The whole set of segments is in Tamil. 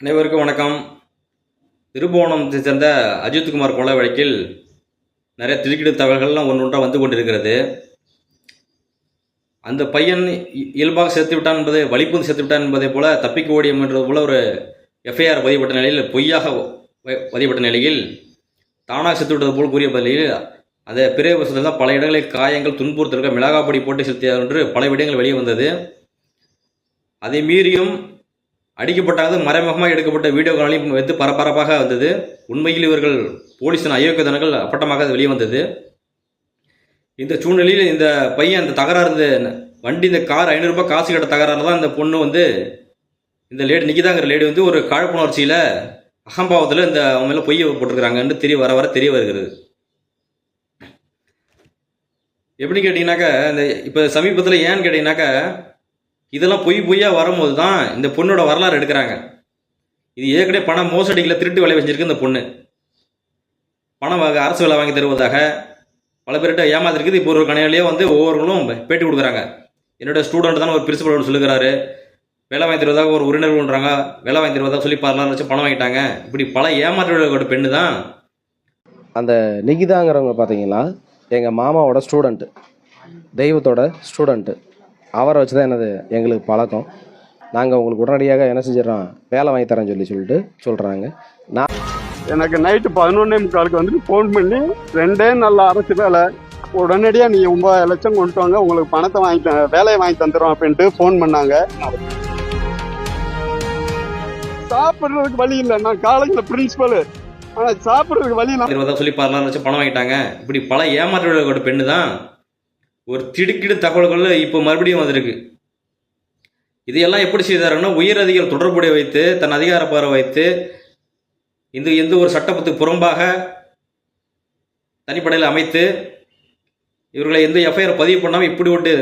அனைவருக்கும் வணக்கம். திருபுவனத்தை சேர்ந்த அஜித்குமார் கொலை வழக்கில் நிறைய திடுக்கிடும் தகவல்கள்லாம் ஒன்று ஒன்றாக வந்து கொண்டிருக்கிறது. அந்த பையன் இ- இயல்பாக சேர்த்து விட்டான் என்பதை வலிப்புந்து சேர்த்து விட்டான் என்பதை போல தப்பிக்க ஓடியம் என்றது போல ஒரு எஃப்ஐஆர் பதியப்பட்ட நிலையில் பொய்யாக வ- பதியப்பட்ட நிலையில் தானாக செத்து விட்டது போல் கூறிய நிலையில் அந்த பிறகு வருஷத்தில் தான் பல இடங்களில் காயங்கள் துன்புறுத்தல்கள் மிளகாப்பொடி போட்டு செலுத்தியது என்று பல விடயங்கள் வெளியே வந்தது. அதை மீறியும் அடிக்கப்பட்டாவது மறைமுகமாக எடுக்கப்பட்ட வீடியோ காலையும் வைத்து பரபரப்பாக வந்தது. உண்மையில் இவர்கள் போலீஸின் அயோக்கியதனங்கள் அப்பட்டமாக வெளியே வந்தது. இந்த சூழ்நிலையில் இந்த பையன் அந்த தகராறு இந்த வண்டி இந்த கார் ஐநூறுரூபா காசு கட்ட தகராறு தான் இந்த பொண்ணு வந்து இந்த லேடி நிக்கிதாங்கிற லேடி வந்து ஒரு காழ்ப்புணர்ச்சியில் அகம்பாவத்தில் இந்த அவங்க மேலே பொய் போட்டிருக்கிறாங்கன்னு தெரிய வர வர தெரிய வருகிறது. எப்படி கேட்டிங்கனாக்கா இந்த இப்போ சமீபத்தில் ஏன்னு கேட்டிங்கனாக்கா இதெல்லாம் பொய் பொய்யா வரும்போது தான் இந்த பொண்ணோட வரலாறு எடுக்கிறாங்க. இது ஏற்கனவே பணம் மோசடிகளை திருட்டு வேலை வச்சிருக்கு இந்த பொண்ணு. பணம் வாங்க அரசு வேலை வாங்கி தருவதாக பல பேர்கிட்ட ஏமாத்திருக்குது. இப்போ ஒரு கணையிலேயே வந்து ஒவ்வொருவங்களும் பேட்டி கொடுக்குறாங்க. என்னோட ஸ்டூடெண்ட் தான் ஒரு பிரின்சிபல் சொல்லுகிறாரு. வேலை வாங்கி தருவதாக ஒரு உறவினர் பண்ணுறாங்க வேலை வாங்கி தருவதாக சொல்லி பதினாறு லட்சம் பணம் வாங்கிட்டாங்க. இப்படி பல ஏமாற்றோட பெண்ணு தான் அந்த நிகிதாங்கிறவங்க பார்த்தீங்கன்னா எங்கள் மாமாவோட ஸ்டூடெண்ட்டு தெய்வத்தோட ஸ்டூடெண்ட்டு அவரை வச்சு தான் என்னது எங்களுக்கு பழக்கம். நாங்கள் உங்களுக்கு உடனடியாக என்ன செஞ்சிடறோம் வேலை வாங்கி தரேன்னு சொல்லி சொல்லிட்டு சொல்கிறாங்க நான் எனக்கு நைட்டு பதினொன்னே முக்காலுக்கு வந்துட்டு ஃபோன் பண்ணி ரெண்டே நல்ல அரசு வேலை. உடனடியாக நீ ஒன்பது லட்சம் கொண்டு வாங்க உங்களுக்கு பணத்தை வாங்கி த- வேலையை வாங்கி தந்துடுறோம் அப்படின்ட்டு ஃபோன் பண்ணாங்க. சாப்பிட்றதுக்கு வழி இல்லை நான் காலேஜில் பிரின்சிபல் ஆனால் சாப்பிட்றதுக்கு வழி இல்லை. சொல்லி பணம் வாங்கிட்டாங்க. இப்படி பல ஏமாற்றோட பெண்ணு தான் ஒரு திடுக்கிடு தகவல்கள் இப்போ மறுபடியும் வந்திருக்கு. இதையெல்லாம் எப்படி செய்தாருன்னா உயர் அதிகாரி தொடர்புடைய வைத்து தன் அதிகார பார்வை வைத்து இந்த எந்த ஒரு சட்டத்துக்கு புறம்பாக தனிப்படையில் அமைத்து இவர்களை எந்த எஃப்ஐஆர் பதிவு பண்ணாமல் இப்படி ஒரு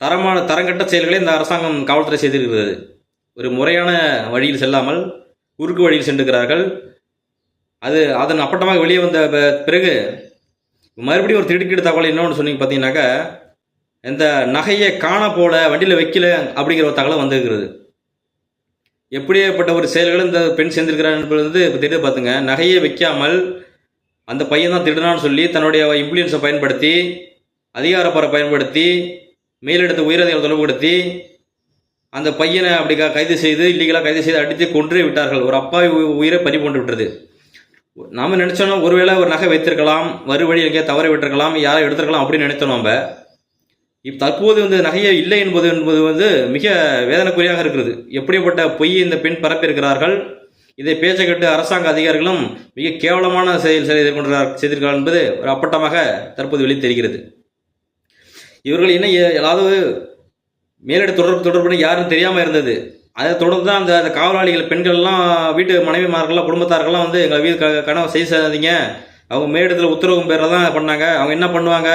தரமான தரங்கட்ட செயல்களை இந்த அரசாங்கம் காவல்துறை செய்திருக்கிறது. ஒரு முறையான வழியில் செல்லாமல் குறுக்கு வழியில் சென்றுக்கிறார்கள் அது அதன் அப்பட்டமாக வெளியே வந்த பிறகு மறுபடியும் ஒரு திடுக்கிடு தகவல் இன்னொன்று சொன்னீங்க பார்த்தீங்கன்னாக்கா இந்த நகையை காண போல வண்டியில் வைக்கல அப்படிங்கிற ஒரு தகவல் வந்திருக்கிறது. எப்படியேப்பட்ட ஒரு செயல்கள் இந்த பெண் சேர்ந்திருக்கிறார் என்பது வந்து இப்போ தெரியுது பார்த்துங்க நகையை வைக்காமல் அந்த பையன் தான் திருடனான்னு சொல்லி தன்னுடைய இன்ஃப்ளூயன்ஸை பயன்படுத்தி அதிகாரப்பரை பயன்படுத்தி மேலிடத்தை உயிரதிகளை தொடர்புபடுத்தி அந்த பையனை அப்படி கைது செய்து இல்லீகலாக கைது செய்து அடித்து கொன்றே விட்டார்கள். ஒரு அப்பாவி உ- உயிரை பறி போன்று விட்டது. நாம நினைச்சோன்னா ஒருவேளை ஒரு நகை வைத்திருக்கலாம் மறுவழி எங்கேயா தவற விட்டிருக்கலாம் யாரை எடுத்திருக்கலாம் அப்படின்னு நினைத்தோம் நம்ம இப் தற்போது வந்து நகையே இல்லை என்பது என்பது வந்து மிக வேதனைக்குரியாக இருக்கிறது. எப்படிப்பட்ட பொய் இந்த பெண் பரப்பியிருக்கிறார்கள்? இதை பேச்சை கேட்டு அரசாங்க அதிகாரிகளும் மிக கேவலமான செயல் செயல் எதிர்கொண்டார் செய்திருக்கிறார்கள் என்பது ஒரு அப்பட்டமாக தற்போது வெளி தெரிகிறது இவர்கள் என்ன ஏ- மேலிட தொடர்பு தொடர்புன்னு யாரும் தெரியாமல் இருந்தது. அதை தொடர்ந்து தான் அந்த அந்த காவலாளிகள் பெண்கள்லாம் வீட்டு மனைவிமார்கள்லாம் குடும்பத்தார்கள்லாம் வந்து எங்கள் வீடு க கனவை செய்ய செய்யாதீங்க. அவங்க மேலிடத்தில் உத்தரவு பேரில் தான் பண்ணாங்க. அவங்க என்ன பண்ணுவாங்க?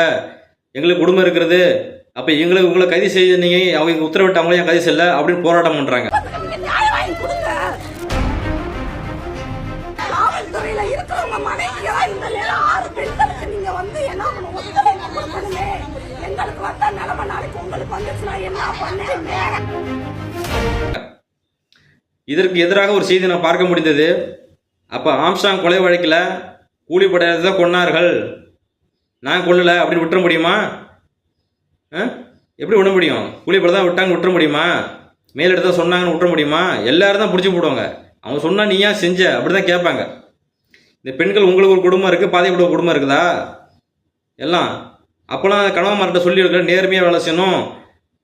எங்களுக்கு குடும்பம் இருக்கிறது அப்போ எங்களுக்கு உங்களை கைது செய்ய அவங்க உத்தரவிட்டு அவங்களே கைது செய்யல அப்படின்னு போராட்டம் பண்ணுறாங்க நீங்க வந்து என்ன எங்களுக்கு வந்த நிலைமை நாளைக்கு உங்களுக்கு வந்துச்சுன்னா என்ன பண்ண? இதற்கு எதிராக ஒரு செய்தி நான் பார்க்க முடிந்தது. அப்போ ஆம்ஸ்டாங் கொலை வழக்கில் கூலிப்படையை தான் கொன்னார்கள். நான் கொல்லலை அப்படின்னு விட்டுற முடியுமா? ஆ? எப்படி விட முடியும்? கூலிப்படை தான் விட்டாங்க விட்டுற முடியுமா? மேலிடத்த சொன்னாங்கன்னு விட்டுற முடியுமா? எல்லாரும் தான் பிடிச்சி போடுவாங்க. அவங்க சொன்னால் நீ ஏன் செஞ்ச? அப்படி தான் கேட்பாங்க. இந்த பெண்கள் உங்களுக்கு ஒரு குடும்பம் இருக்குது பாதிக்கப்பட்ட குடும்பம் இருக்குதா? எல்லாம். அப்போலாம் கணவன்மார்கிட்ட சொல்லி இருக்கிற நேர்மையாக வேலை செய்யணும்.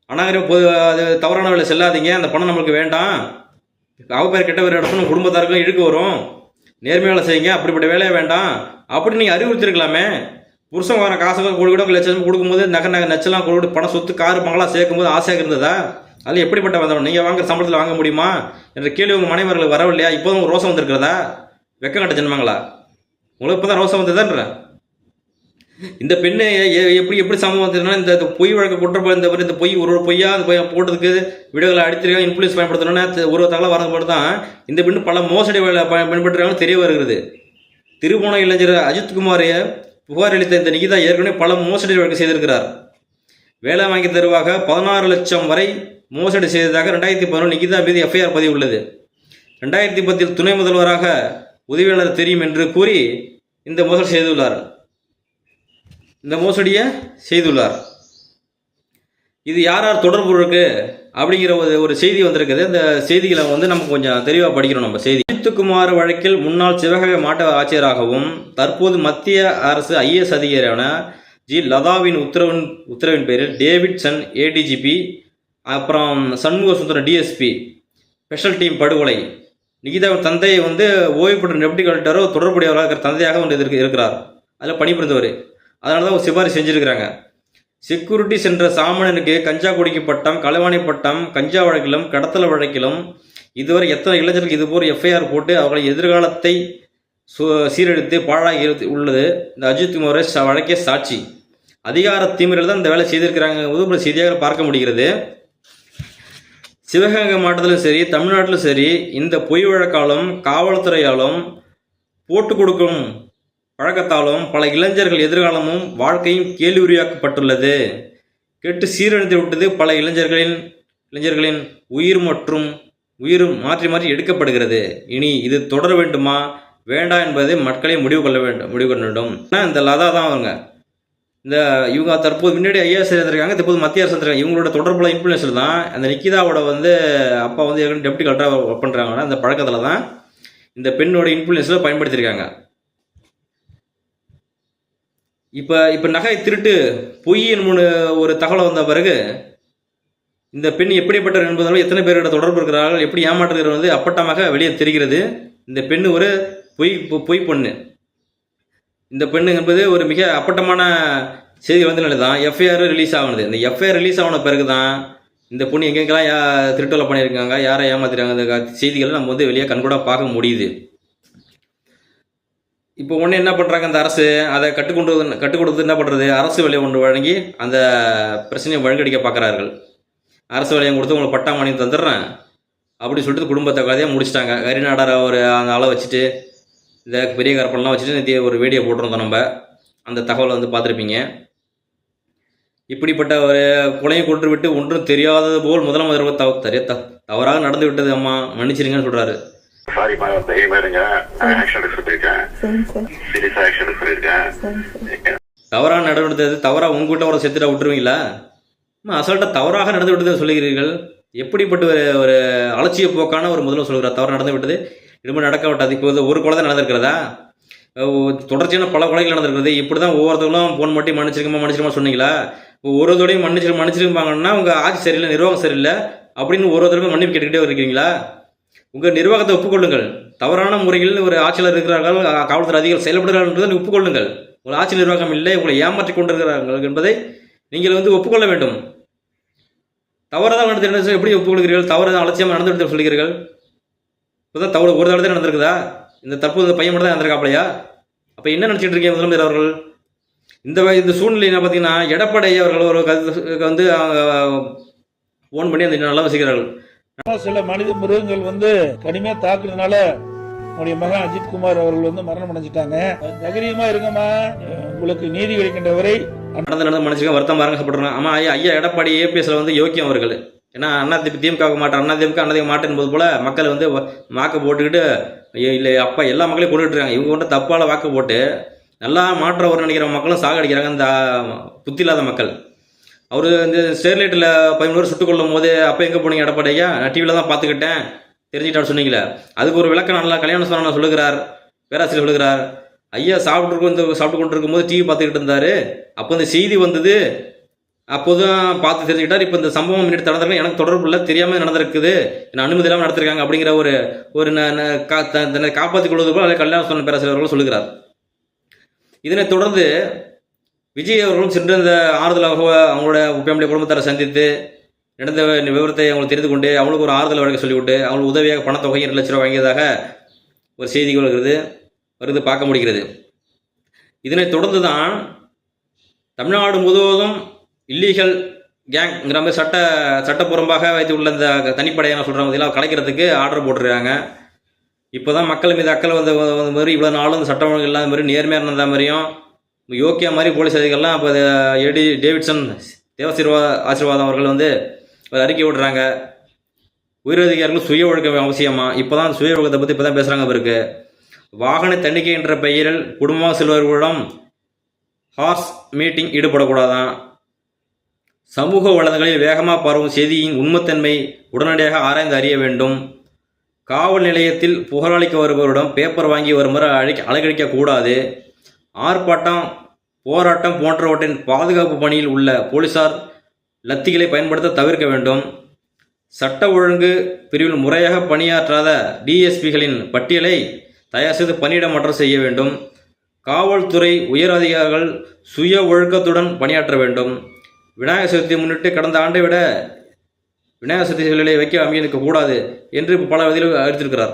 அநாகரிக பொது அது தவறான வேலை செல்லாதீங்க. அந்த பணம் நம்மளுக்கு வேண்டாம். அவ பேர் கெட்ட பேர் இடத்துல குடும்பத்தாருக்கும் இழுக்கு வரும். நேர்மை வேலை செய்யுங்க அப்படிப்பட்ட வேலையை வேண்டாம். அப்படி நீங்கள் அறிவுறுத்திருக்கலாமே. புருஷன் வர காசு கோடி கூட லட்சம் கொடுக்கும்போது நகை நகை நச்சலாம் கொடுத்து பணம் சொத்து காரு பங்களா சேர்க்கும்போது ஆசையாக இருந்ததா? அதில் எப்படிப்பட்ட வந்தவன்? நீங்கள் வாங்குற சம்பளத்தில் வாங்க முடியுமா? என்ற கேள்வி உங்கள் மனைவர்களுக்கு வரவில்லையா? இப்போதும் ரோசம் வந்திருக்கிறதா? வெக்கம் கட்ட ஜென்மங்களா? உங்களுக்கு இப்போ தான் ரோசம் வந்ததுன்ற இந்த பெண்ணை எப்படி எப்படி சம்பவம் இந்த பொய் வழக்கு குற்றப்ப இந்த இந்த பொய் ஒரு ஒரு பொய்யா அந்த பொய் போட்டதுக்கு வீடுகளை அடித்திருக்காங்க இன்ஃப்ளூயன்ஸ் பயன்படுத்தணும்னா ஒரு தகவல் மட்டும் தான் இந்த பெண்ணு பல மோசடி வேலை ப- பயன்படுத்துறாங்கன்னு தெரிய வருகிறது. திருவோண இளைஞர் அஜித்குமார் புகார் அளித்த இந்த நிகிதா ஏற்கனவே பல மோசடி வழக்கு செய்திருக்கிறார். வேலை வாங்கி தருவாக பதினாறு லட்சம் வரை மோசடி செய்ததாக ரெண்டாயிரத்தி பதினொன்று நிகிதா மீது எஃப்ஐஆர் பதிவு உள்ளது. ரெண்டாயிரத்தி பத்தில் துணை முதல்வராக உதவியாளர் தெரியும் என்று கூறி இந்த மோசடி செய்துள்ளார். இந்த மோசடியை செய்துள்ளார். இது யார் யார் தொடர்பு இருக்கு அப்படிங்கிற ஒரு ஒரு செய்தி வந்திருக்குது. இந்த செய்திகளை வந்து நம்ம கொஞ்சம் தெளிவாக படிக்கணும் நம்ம செய்தி. அஜித்துக்குமார் வழக்கில் முன்னாள் சிவகங்கை மாவட்ட ஆட்சியராகவும் தற்போது மத்திய அரசு ஐஏஎஸ் அதிகாரியான ஜி. லதாவின் உத்தரவின் உத்தரவின் பேரில் டேவிட் சன் ஏடிஜிபி அப்புறம் Shanmuga Sundaram DSP special team படுகொலை. நிகிதாவின் தந்தை வந்து ஓய்வு பெற்ற நெப்டி கலெக்டரோ தொடர்புடையவராக இருக்கிற தந்தையாக ஒன்று இருக்கிறார். அதில் பணிபுரிந்தவர் அதனால தான் சிபாரிசு செஞ்சுருக்கிறாங்க. செக்யூரிட்டி சென்ற சாமணனுக்கு கஞ்சா குடிக்கு பட்டம் களவாணி பட்டம் கஞ்சா வழக்கிலும் கடத்தல் வழக்கிலும் இதுவரை எத்தனை இளைஞர்கள் இதுபோல் எஃப்ஐஆர் போட்டு அவர்களை எதிர்காலத்தை சு சீரழித்து பாழாகி உள்ளது. இந்த அஜித் குமாரை ச- வழக்கே சாட்சி. அதிகார திமிரில் தான் இந்த வேலை செய்திருக்கிறாங்க. உதவுபட செய்தியாக பார்க்க முடிகிறது. சிவகங்கை மாவட்டத்திலும் சரி தமிழ்நாட்டிலும் சரி இந்த பொய் வழக்காலும் காவல்துறையாலும் போட்டு கொடுக்கும் பழக்கத்தாலும் பல இளைஞர்கள் எதிர்காலமும் வாழ்க்கையும் கேள்வியுரியாக்கப்பட்டுள்ளது கெட்டு சீரழிந்து விட்டது பல இளைஞர்களின் இளைஞர்களின் உயிர் மற்றும் உயிரும் மாற்றி மாற்றி எடுக்கப்படுகிறது. இனி இது தொடர வேண்டுமா? வேண்டாம் என்பதை மக்களை முடிவு கொள்ள வேண்டும் முடிவு கொள்ள வேண்டும். ஆனால் இந்த லதா தான் அவங்க. இந்த இவங்க தற்போது முன்னாடி ஐஏஎஸ் இருந்திருக்காங்க தற்போது மத்திய அரசு இருந்திருக்காங்க. இவங்களோட தொடர்புல இன்ஃப்ளூயன்ஸில் தான். அந்த நிக்கிதாவோட வந்து அப்பா வந்து டெப்டி கலெக்டராக ஒர்க் பண்ணுறாங்கன்னா அந்த பழக்கத்தில் தான் இந்த பெண்ணோட இன்ஃப்ளூயன்ஸில் பயன்படுத்தியிருக்காங்க. இப்போ இப்போ நகை திருட்டு பொய் ஒரு தகவல் வந்த பிறகு இந்த பெண் எப்படிப்பட்டவர் என்பதால் எத்தனை பேரோட தொடர்பு இருக்கிறார்கள் எப்படி ஏமாற்றுகிறது வந்து அப்பட்டமாக வெளியே தெரிகிறது. இந்த பெண் ஒரு பொய் பொய் பொண்ணு. இந்த பெண்ணு என்பது ஒரு மிக அப்பட்டமான செய்தி வந்து தான் எஃப்ஐஆர் ரிலீஸ் ஆகுனது இந்த எஃப்ஐஆர் ரிலீஸ் ஆன பிறகு தான் இந்த பொண்ணு எங்கெங்கெல்லாம் யா திருட்டலை பண்ணியிருக்காங்க யாரை ஏமாத்திருக்காங்க அந்த செய்திகளை நம்ம வந்து வெளியே கண்கூட பார்க்க முடியுது. இப்போ ஒன்று என்ன பண்ணுறாங்க அந்த அரசு? அதை கட்டுக்கொண்டு கட்டுக் கொடுத்து என்ன பண்ணுறது அரசு விலையை ஒன்று வழங்கி அந்த பிரச்சனையை வழங்கடிக்க பார்க்குறார்கள். அரசு வேலையை கொடுத்து உங்களுக்கு பட்டா மானியம் தந்துடுறேன். அப்படி சொல்லிட்டு குடும்பத்தை கதையாக முடிச்சிட்டாங்க. கரிநாடரை ஒரு அந்த ஆளை வச்சுட்டு இந்த பெரிய கரப்பெல்லாம் வச்சுட்டு நேற்று ஒரு வீடியோ போட்டிருந்தோம் நம்ம. அந்த தகவலை வந்து பார்த்துருப்பீங்க. இப்படிப்பட்ட ஒரு கொலையை கொன்று விட்டு ஒன்றும் தெரியாதது போல் முதலமைச்சர் தவ த தவறாக நடந்து விட்டது அம்மா. மன்னிச்சிருங்கன்னு சொல்கிறாரு சாரிம்மா தைரியமா இருங்க ஆக்ஷன் எடுக்க சொல்லியிருக்கேன் சீரியஸா ஆக்ஷன் எடுக்க சொல்லியிருக்கேன் தவறாக நடந்தது தவறாக உங்ககிட்ட ஒரு செத்துட்டா விட்டுருவீங்களா? அம்மா அசால்ட்டாக தவறாக நடந்து விட்டதை சொல்லுகிறீர்கள் எப்படிப்பட்ட ஒரு ஒரு அலட்சிய போக்கான ஒரு முதல்வர் சொல்கிறார் தவறு நடந்து விட்டது இனிமேல் நடக்க விட்டாது. இப்போ ஒரு கொலை தான் நடந்திருக்கிறதா தொடர்ச்சியான பல கொலைகள் நடந்திருக்கிறது. இப்படி தான் ஒவ்வொருத்தவங்களும் ஃபோன் பண்ணி மன்னிச்சிருக்கமா மன்னிச்சிருக்கமா சொன்னீங்களா? இப்போ ஒரு தோடையும் மன்னிச்சிரு மன்னிச்சிருப்பாங்கன்னா உங்கள் ஆட்சி சரியில்லை நிர்வாகம் சரியில்லை அப்படின்னு ஒரு ஒருத்தருக்கும் மன்னிப்பு கேட்டுக்கிட்டே இருக்கிறீங்களா உங்கள் நிர்வாகத்தை ஒப்புக்கொள்ளுங்கள். தவறான முறையில் ஒரு ஆட்சியாளர் இருக்கிறார்கள் காவல்துறை அதிகாரிகள் செயல்படுகிறார்கள் என்பதை ஒப்புக்கொள்ளுங்கள். உங்கள் ஆட்சி நிர்வாகம் இல்லை உங்களை ஏமாற்றி கொண்டிருக்கிறார்கள் என்பதை நீங்கள் வந்து ஒப்புக்கொள்ள வேண்டும். தவறாக நடந்து எப்படி ஒப்புக்கொள்கிறீர்கள்? தவறு அலட்சியமாக நடந்து சொல்கிறீர்கள்? இப்போதான் தவறு ஒரு தடவை தான் நடந்திருக்குதா? இந்த தப்பு இந்த பையன் மட்டும் தான் நடந்திருக்காப்லையா அப்போ என்ன நினச்சிட்டு இருக்கீங்க முதலமைச்சர் அவர்கள்? இந்த இந்த சூழ்நிலை என்ன பார்த்தீங்கன்னா எடப்பாடி அவர்கள் ஒரு கருத்து வந்து ஃபோன் பண்ணி அந்த நல்லா வசிக்கிறார்கள். சில மனித மிருகங்கள் வந்து கடுமையா தாக்குறதுனால உங்களுடைய மகன் அஜித் குமார் அவர்கள் வந்து மரணம் அடைஞ்சிட்டாங்க. தைரியமா இருங்கம்மா. உங்களுக்கு நீதி கிடைக்கின்ற வரை நடந்து நடந்து மனுஷங்க வருத்தம் பாருங்க சாப்பிட்றாங்க ஐயா ஐயா எடப்பாடி ஏபிஎஸ்ல வந்து யோக்கியம் அவர்கள். ஏன்னா அண்ணா திமுக திமுக மாட்டேன் அண்ணா திமுக அண்ணா திமுக மாட்டேன் போது போல மக்கள் வந்து வாக்கு போட்டுக்கிட்டு ஐயோ, இல்லை அப்பா எல்லா மக்களையும் கொண்டுட்டு இருக்காங்க. இவங்க வந்து தப்பால வாக்கு போட்டு நல்லா மாற்றவர் நினைக்கிற மக்களும் சாகடிக்கிறாங்க. இந்த புத்தி இல்லாத மக்கள். அவர் இந்த ஸ்டெர்லைட்டில் பதிமூணு சுட்டுக் கொள்ளும் போது அப்போ எங்கே போனீங்க எடப்பாடியா? நான் டிவியில் தான் பார்த்துக்கிட்டேன். தெரிஞ்சுக்கிட்டான்னு சொன்னீங்களே அதுக்கு ஒரு விளக்கம் நல்லா கல்யாண சொன்ன சொல்லுகிறார். பேராசிரியர் சொல்லுகிறார். ஐயா சாப்பிட்டு இந்த சாப்பிட்டு கொண்டு இருக்கும்போது டிவி பார்த்துக்கிட்டு இருந்தாரு. அப்போ இந்த செய்தி வந்தது. அப்போதான் பார்த்து தெரிஞ்சுக்கிட்டார். இப்போ இந்த சம்பவம் முன்னாடி நடந்திருக்கு எனக்கு தொடர்பு இல்லை. தெரியாமல் நடந்திருக்குது. என்ன அனுமதி இல்லாமல் நடத்திருக்காங்க அப்படிங்கிற ஒரு ஒரு கா- காப்பாற்றிக் கொள்வது போல கல்யாண சொன்ன பேராசிரியர் அவர்கள் சொல்லுகிறார். இதனைத் தொடர்ந்து விஜய் அவர்களும் சென்று இந்த ஆறுதலாக அவங்களோட ஃபேமிலி குடும்பத்தாரை சந்தித்து நடந்த விவரத்தை அவங்களுக்கு தெரிந்து கொண்டு அவங்களுக்கு ஒரு ஆறுதல் வழங்க சொல்லிவிட்டு அவங்களுக்கு உதவியாக பணத்தொகை இரண்டு லட்ச ரூபா வாங்கியதாக ஒரு செய்திகள் வருகிறது வருது பார்க்க முடிகிறது. இதனைத் தொடர்ந்து தான் தமிழ்நாடு முழுவதும் இல்லீகல் கேங்ங்கிற மாதிரி சட்ட சட்டப்புறம்பாக வைத்துள்ள இந்த தனிப்படையான சொல்கிற இதெல்லாம் கலைக்கிறதுக்கு ஆர்டர் போட்டிருக்காங்க. இப்போ தான் மக்கள் மீது அக்கறை வந்த வந்த மாதிரி இவ்வளோ நாளும் இந்த சட்டம் ஒழுங்கு இல்லாத மாதிரி நேர்மையாக இருந்த மாதிரியும் யோக்கியா மாதிரி போலீஸ் அதிகாரிகள்லாம் இப்போ எடி டேவிட்சன் தேவசிர்வா ஆசீர்வாதம் அவர்கள் வந்து ஒரு அறிக்கை விடுறாங்க. உயரதிகாரிகள் சுய ஒழுக்கம் அவசியமா? இப்போதான் சுய ஒழுக்கத்தை பற்றி இப்போ தான் பேசுகிறாங்க அவருக்கு வாகன தணிக்கை என்ற பெயரில் குடும்பமாக செல்வர்களிடம் ஹார்ஸ் மீட்டிங் ஈடுபடக்கூடாதான். சமூக வளங்களில் வேகமாக பரவும் செய்தியின் உண்மைத்தன்மை உடனடியாக ஆராய்ந்து அறிய வேண்டும். காவல் நிலையத்தில் புகாரளிக்க வருபவரிடம் பேப்பர் வாங்கி வருமாறு அழை அலைக்கழிக்க கூடாது ஆர்ப்பாட்டம் போராட்டம் போன்றவற்றின் பாதுகாப்பு பணியில் உள்ள போலீசார் லத்திகளை பயன்படுத்த தவிர்க்க வேண்டும். சட்ட ஒழுங்கு பிரிவில் முறையாக பணியாற்றாத டிஎஸ்பிகளின் பட்டியலை தயார் செய்து பணியிட மாற்றம் செய்ய வேண்டும். காவல்துறை உயர் அதிகாரிகள் சுய ஒழுக்கத்துடன் பணியாற்ற வேண்டும். விநாயகர் சதுர்த்தியை முன்னிட்டு கடந்த ஆண்டை விட விநாயகர் சதுர்த்தி வைக்க அமைக்க கூடாது என்று பல வகையில் அறிவித்திருக்கிறார்.